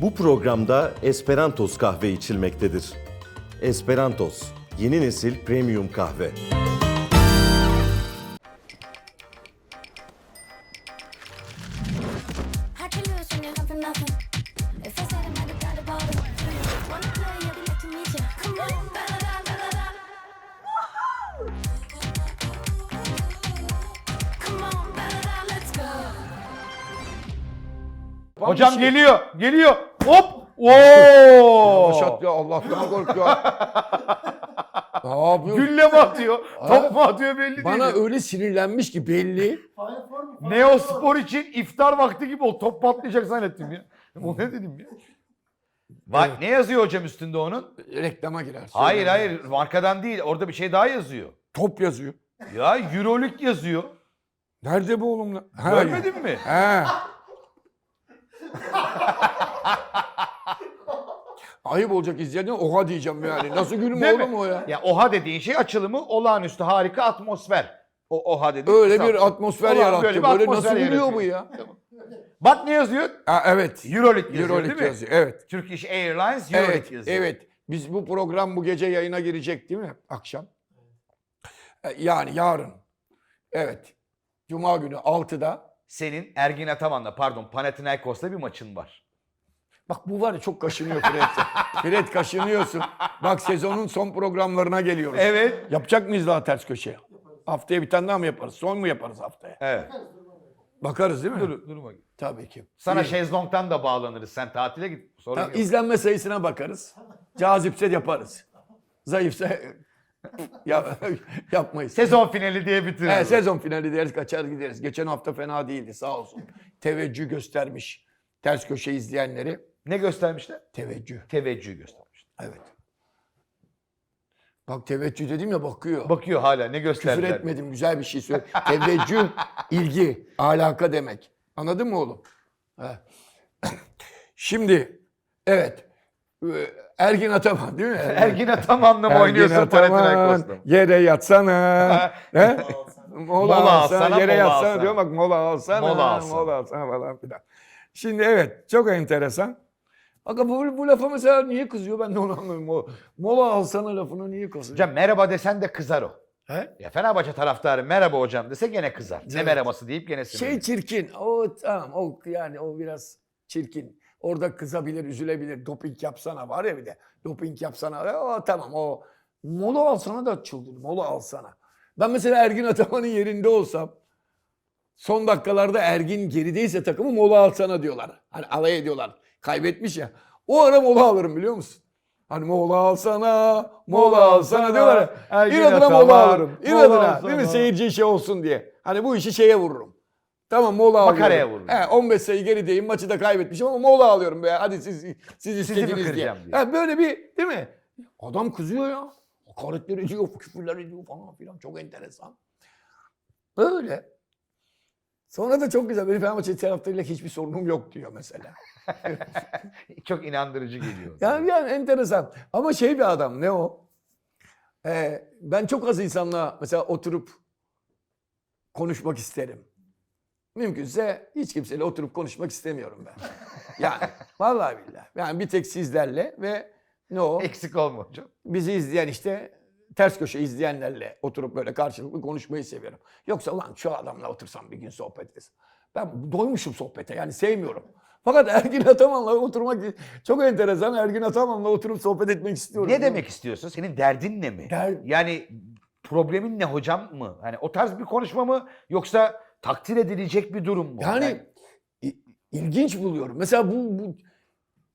Bu programda Esperantos kahve içilmektedir. Esperantos, yeni nesil premium kahve. Hocam geliyor, geliyor. Hop! Oo! Başat ya Allah'tan kork ya. ne yapıyor? Gülle mi atıyor? Top mu atıyor belli Bana değil. öyle sinirlenmiş ki belli. Neospor için iftar vakti gibi o top patlayacak zannettim ya. O ne dedim ya? Bak ne yazıyor hocam üstünde onun? Reklama girer. Hayır hayır markadan değil orada bir şey daha yazıyor. Top yazıyor. Ya Euroleague yazıyor. Nerede bu oğlum? Ha, Görmedin mi? He. Ayıp olacak izleyen oha diyeceğim yani. Nasıl gülüm Değil mi? oğlum o ya? Ya OHA dediğin şey açılımı olağanüstü harika atmosfer. O OHA dedi. Öyle bir atmosfer Olan yarattı. böyle Böyle, bir atmosfer nasıl gülüyor bu yaratıyor. ya? Bak ne yazıyor? Ha, evet. Euroleague yazıyor Euroleague değil mi? yazıyor. Evet. Turkish Airlines Euroleague Evet, yazıyor. evet. Biz bu program bu gece yayına girecek değil mi? Akşam. E, Yani yarın. Evet. Cuma günü 6'da. Senin Ergin Ataman'la pardon Panathinaikos'la bir maçın var. Bak bu var ya çok kaşınıyor Fred. Fred kaşınıyorsun. Bak sezonun son programlarına geliyoruz. Evet. Yapacak mıyız daha ters köşe? Haftaya bir tane daha mı yaparız? Son mu yaparız haftaya? Evet. Bakarız değil mi? Dur, dur bakayım. Tabii ki. Sana İyi. şezlongdan da bağlanırız. Sen tatile git. Sorun Tamam, izlenme sayısına bakarız. Cazipse yaparız. Zayıfsa ya, yapmayız. Sezon finali diye bitiririz. Evet, sezon finali deriz kaçar gideriz. Geçen hafta fena değildi sağ olsun. Teveccüh göstermiş. Ters köşe izleyenleri Ne göstermişler? teveccüh. Teveccüh göstermişler. Evet. Bak teveccüh dedim ya bakıyor. Bakıyor hala ne Küfür gösterdiler. etmedim güzel bir şey söyle. Teveccüh, ilgi, alaka demek. Anladın mı oğlum? Şimdi evet. Ergin Ataman değil mi? Ergin Ataman'la mı Ergin oynuyorsun mı? Yere yatsana. He? Mola, Mola alsana, alsana, yere mola yatsana alsana. diyor bak mola alsana, Mola mola alsana. alsana, falan filan. Şimdi evet çok enteresan. Bak bu, bu lafa mesela niye kızıyor ben de onu anlamıyorum. O, mola alsana lafına niye kızıyor? Hocam merhaba desen de kızar o. He? Ya Fenerbahçe taraftarı merhaba hocam dese gene kızar. Ne Evet. merhabası deyip gene sinirlenir. Şey çirkin. O tamam o yani o biraz çirkin. Orada kızabilir, üzülebilir. Doping yapsana var ya bir de. Doping yapsana. O tamam o. Mola alsana da çıldır. Mola alsana. Ben mesela Ergin Ataman'ın yerinde olsam son dakikalarda Ergin gerideyse takımı mola alsana diyorlar. Hani alay ediyorlar. Kaybetmiş ya. O ara mola alırım biliyor musun? Hani mola alsana, mola alsana diyorlar ya. Ergin İnadına Ataman, mola alırım. mola İnadına. Değil mi? alsana. Seyirci şey olsun diye. Hani bu işi şeye vururum. Tamam mola alıyorum. Makaraya vururum. He, 15 sayı gerideyim maçı da kaybetmişim ama mola alıyorum be. Hadi siz siz istediniz diye. diye. He, böyle bir değil mi? Adam kızıyor ya. Hakaretler ediyor, küfürler ediyor falan filan. Çok enteresan. Böyle. Sonra da çok güzel. Benim Fenerbahçe taraftarıyla hiçbir sorunum yok diyor mesela. Çok inandırıcı geliyor. Yani, yani enteresan. Ama şey bir adam ne o? Ee, ben çok az insanla mesela oturup konuşmak isterim. Mümkünse hiç kimseyle oturup konuşmak istemiyorum ben. Yani vallahi billahi. Yani bir tek sizlerle ve ne o? Eksik olma hocam. Bizi izleyen işte ters köşe izleyenlerle oturup böyle karşılıklı konuşmayı seviyorum. Yoksa ulan şu adamla otursam bir gün sohbet etsem. Ben doymuşum sohbete yani sevmiyorum. Fakat Ergin Ataman'la oturmak çok enteresan. Ergin Ataman'la oturup sohbet etmek istiyorum. Ne demek istiyorsun? Senin derdin ne mi? Der- Yani problemin ne hocam mı? Hani o tarz bir konuşma mı yoksa takdir edilecek bir durum mu? Yani ilginç buluyorum. Mesela bu, bu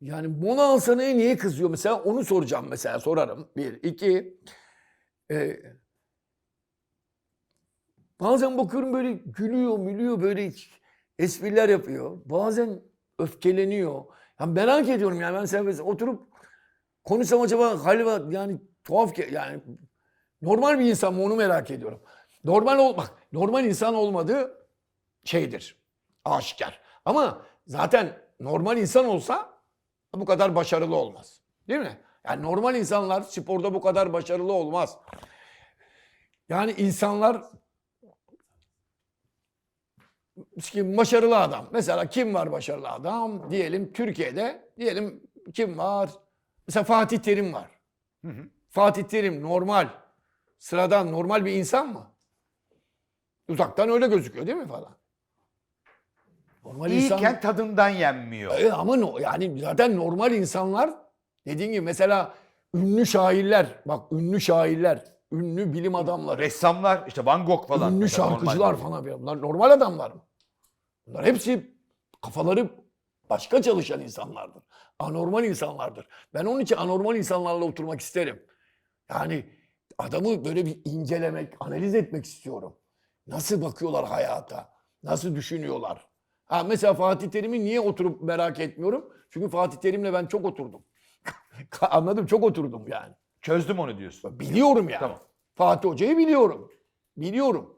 yani Mona Alsana'ya niye kızıyor? Mesela onu soracağım mesela sorarım. Bir. iki e, bazen bakıyorum böyle gülüyor mülüyor böyle espriler yapıyor. Bazen öfkeleniyor. Ya merak ediyorum yani ben mesela oturup konuşsam acaba galiba yani tuhaf yani normal bir insan mı onu merak ediyorum. Normal olmak, normal insan olmadığı şeydir. Aşikar. Ama zaten normal insan olsa bu kadar başarılı olmaz. Değil mi? Yani normal insanlar sporda bu kadar başarılı olmaz. Yani insanlar kim başarılı adam. Mesela kim var başarılı adam? Diyelim Türkiye'de. Diyelim kim var? Mesela Fatih Terim var. Fatih Terim normal, sıradan normal bir insan mı? Uzaktan öyle gözüküyor değil mi falan? Normal insan. İyiyken tadından yenmiyor. E, ama no, yani zaten normal insanlar dediğin gibi mesela ünlü şairler, bak ünlü şairler, ünlü bilim adamları, Ressamlar işte Van Gogh falan. ünlü mesela şarkıcılar normal. falan. Bunlar normal adamlar mı? Bunlar hepsi kafaları başka çalışan insanlardır. Anormal insanlardır. Ben onun için anormal insanlarla oturmak isterim. Yani adamı böyle bir incelemek, analiz etmek istiyorum. Nasıl bakıyorlar hayata? Nasıl düşünüyorlar? Ha mesela Fatih Terim'i niye oturup merak etmiyorum? Çünkü Fatih Terim'le ben çok oturdum. Anladım çok oturdum yani. Çözdüm onu diyorsun. Biliyorum yani. Tamam. Fatih Hoca'yı biliyorum. Biliyorum.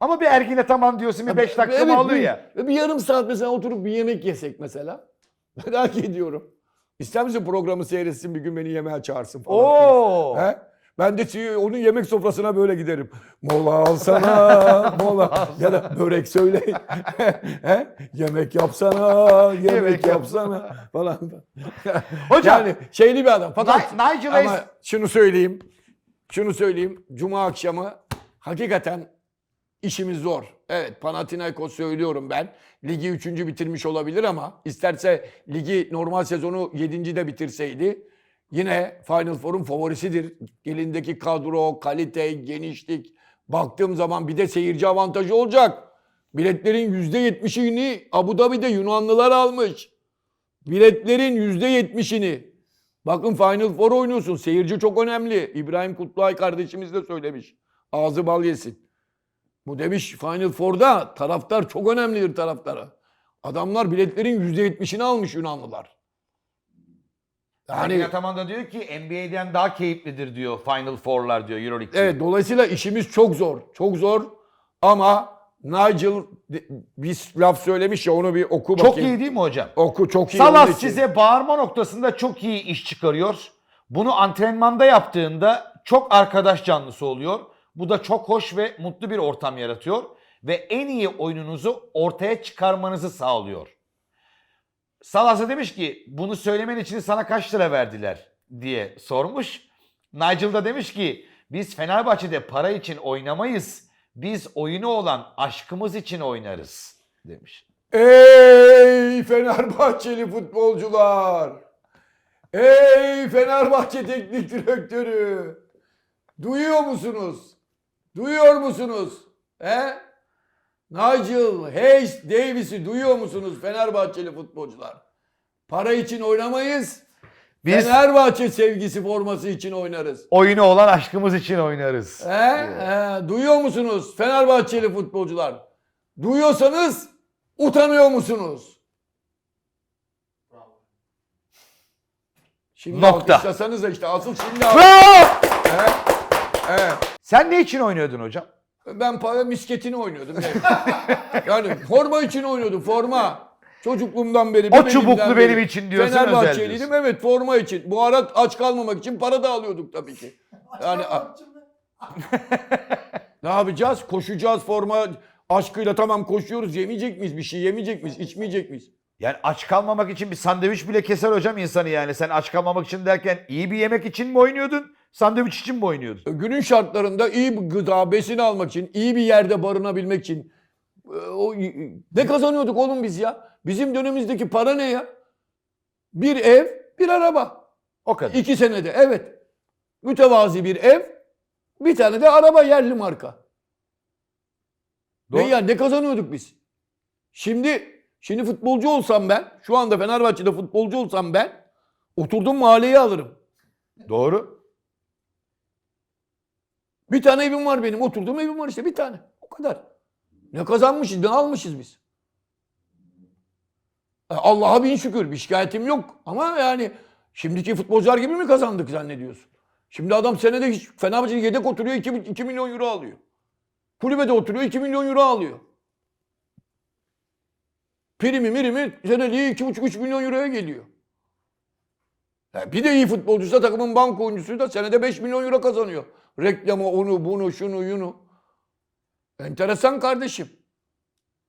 Ama bir Ergin'e tamam diyorsun bir 5 dakika Evet, alıyor bir- ya. Bir yarım saat mesela oturup bir yemek yesek mesela. Merak ediyorum. İster misin programı seyretsin bir gün beni yemeğe çağırsın falan. Oo. He? Ben de onun yemek sofrasına böyle giderim. Mola alsana, mola. ya da börek söyle. Yemek yapsana, yemek, Yemek yap. yapsana falan. Hocam. Yani şeyli bir adam. Fakat Ni- Nigel ama şunu söyleyeyim. Şunu söyleyeyim. Cuma akşamı hakikaten işimiz zor. Evet Panathinaikos söylüyorum ben. Ligi 3. bitirmiş olabilir ama isterse ligi normal sezonu 7. de bitirseydi yine Final Four'un favorisidir. Elindeki kadro, kalite, genişlik. Baktığım zaman bir de seyirci avantajı olacak. Biletlerin %70'ini Abu Dhabi'de Yunanlılar almış. Biletlerin %70'ini. Bakın Final Four oynuyorsun. Seyirci çok önemli. İbrahim Kutluay kardeşimiz de söylemiş. Ağzı bal yesin. Bu demiş Final Four'da taraftar çok önemlidir taraftara. Adamlar biletlerin %70'ini almış Yunanlılar. Ergin Yani Ataman da diyor ki NBA'den daha keyiflidir diyor Final Four'lar diyor Euroleague. evet dolayısıyla işimiz çok zor. Çok zor ama Nigel bir laf söylemiş ya onu bir oku Çok bakayım. iyi değil mi hocam? Oku çok iyi. için. size bağırma noktasında çok iyi iş çıkarıyor. Bunu antrenmanda yaptığında çok arkadaş canlısı oluyor. Bu da çok hoş ve mutlu bir ortam yaratıyor. Ve en iyi oyununuzu ortaya çıkarmanızı sağlıyor. Salas'a demiş ki bunu söylemen için sana kaç lira verdiler diye sormuş. Nigel da demiş ki biz Fenerbahçe'de para için oynamayız. Biz oyunu olan aşkımız için oynarız demiş. Ey Fenerbahçeli futbolcular! Ey Fenerbahçe teknik direktörü! Duyuyor musunuz? Duyuyor musunuz? He? Nigel Hayes Davis'i duyuyor musunuz Fenerbahçeli futbolcular? Para için oynamayız. Biz- Fenerbahçe sevgisi forması için oynarız. Oyunu olan aşkımız için oynarız. He? He, duyuyor musunuz Fenerbahçeli futbolcular? Duyuyorsanız utanıyor musunuz? Şimdi Nokta. alkışlasanız da işte asıl şimdi Bravo! He. Sen ne için oynuyordun hocam? Ben para misketini oynuyordum. Yani, forma için oynuyordum forma. Çocukluğumdan beri. O çubuklu beri benim için diyorsun, özel Fenerbahçeliydim evet forma için. Bu ara aç kalmamak için para da alıyorduk tabii ki. Yani ne yapacağız? Koşacağız forma aşkıyla tamam koşuyoruz. Yemeyecek miyiz bir şey? Yemeyecek miyiz? İçmeyecek miyiz? Yani aç kalmamak için bir sandviç bile keser hocam insanı yani. Sen aç kalmamak için derken iyi bir yemek için mi oynuyordun? Sandviç için mi oynuyordun? Günün şartlarında iyi bir gıda, besin almak için, iyi bir yerde barınabilmek için e, o ne kazanıyorduk oğlum biz ya? Bizim dönemimizdeki para ne ya? Bir ev, bir araba. O kadar. İki senede evet. Mütevazi bir ev, bir tane de araba yerli marka. Doğru. Ne ya ne kazanıyorduk biz? Şimdi şimdi futbolcu olsam ben, şu anda Fenerbahçe'de futbolcu olsam ben oturdum mahalleye alırım. Doğru. Bir tane evim var benim. Oturduğum evim var işte bir tane. O kadar. Ne kazanmışız ne almışız biz. E, Allah'a bin şükür bir şikayetim yok. Ama yani şimdiki futbolcular gibi mi kazandık zannediyorsun? Şimdi adam senede hiç Fenerbahçe'de yedek oturuyor 2, 2 milyon euro alıyor. Kulübede oturuyor 2 milyon euro alıyor. Primi mirimi seneliği 2,5-3 milyon euroya geliyor. Ya bir de iyi futbolcuysa takımın bank oyuncusu da senede 5 milyon euro kazanıyor. Reklamı onu bunu şunu yunu. Enteresan kardeşim.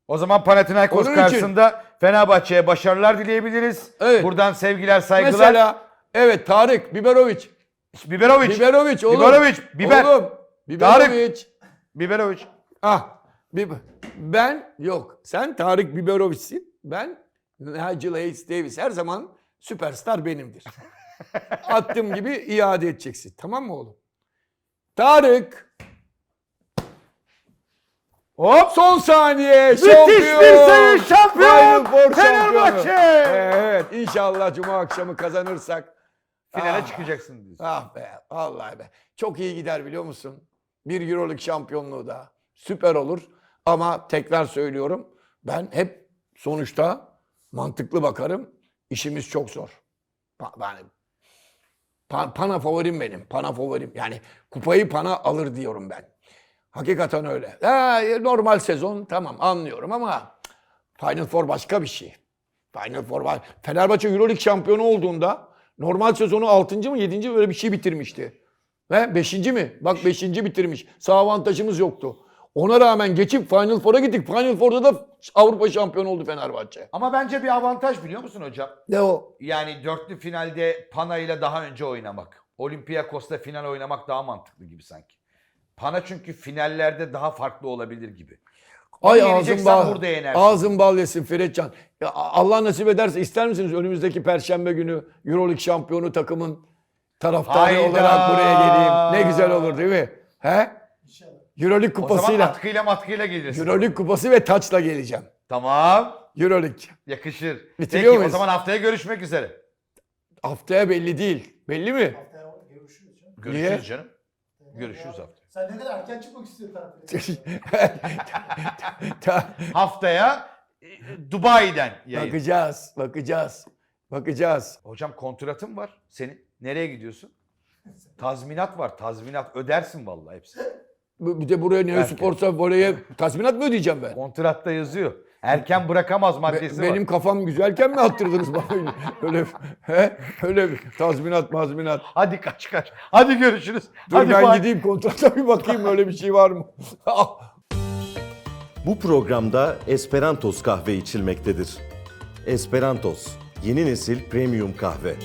O zaman Panathinaikos Onun için- karşısında Fenerbahçe'ye başarılar dileyebiliriz. Evet. Buradan sevgiler, saygılar. Mesela evet Tarık Biberovic. Biberovic. Biberovic oğlum. Biberovic, biber. Oğlum. Biberovic. Biberovic. Ah. Bib- ben yok. Sen Tarık Biberovic'sin. Ben Nigel Hayes Davis. Her zaman süperstar benimdir. Attığım gibi iade edeceksin. Tamam mı oğlum? Tarık. Hop. Son saniye. Müthiş şampiyon. bir sayı şampiyon. Final Four Fenerbahçe. şampiyonu. Evet inşallah Cuma akşamı kazanırsak. Finale Ah. çıkacaksın diyorsun. Ah be vallahi be. Çok iyi gider biliyor musun? Bir Euroleague şampiyonluğu da. Süper olur. Ama tekrar söylüyorum. Ben hep sonuçta mantıklı bakarım. İşimiz çok zor. Pa- Yani Pa- Pana favorim benim. Pana favorim. Yani kupayı Pana alır diyorum ben. Hakikaten öyle. Ha, normal sezon tamam anlıyorum ama Final Four başka bir şey. Final Four var. Fenerbahçe Euroleague şampiyonu olduğunda normal sezonu 6. mı 7. mi böyle bir şey bitirmişti. Ve 5. mi? Bak 5. bitirmiş. Sağ avantajımız yoktu. Ona rağmen geçip Final Four'a gittik. Final Four'da da Avrupa şampiyonu oldu Fenerbahçe. Ama bence bir avantaj biliyor musun hocam? Ne o? Yani dörtlü finalde Pana ile daha önce oynamak. Olympiakos'ta final oynamak daha mantıklı gibi sanki. Pana çünkü finallerde daha farklı olabilir gibi. Ay ağzın bal, burada yenersin. ağzın bal yesin Feritcan. Ya Allah nasip ederse ister misiniz önümüzdeki perşembe günü Euroleague şampiyonu takımın taraftarı Hayda. olarak buraya geleyim. Ne güzel olur değil mi? He? Euroleague O zaman kupasıyla. atkıyla matkıyla gelirsin. Euroleague kupası ve taçla geleceğim. Tamam. Euroleague. Yakışır. Bitiriyor Peki o muyuz? zaman haftaya görüşmek üzere. Haftaya belli değil. Belli mi? Görüşürüz Niye? canım. Görüşürüz haftaya. Sen ne kadar erken çıkmak istiyorsun Haftaya e, Dubai'den yayın. bakacağız, bakacağız. Bakacağız. Hocam kontratın var senin. Nereye gidiyorsun? Tazminat var. Tazminat ödersin vallahi hepsini. Bu- Bir de buraya Neo. Sports'a voleye tazminat mı ödeyeceğim ben? Kontratta yazıyor. Erken bırakamaz Be- maddesi benim var. kafam güzelken mi attırdınız bana? öyle he? öyle bir tazminat mazminat. Hadi kaç kaç. Hadi görüşürüz. Dur Hadi ben bay. gideyim kontrata bir bakayım öyle bir şey var mı? Bu programda Esperantos kahve içilmektedir. Esperantos, yeni nesil premium kahve.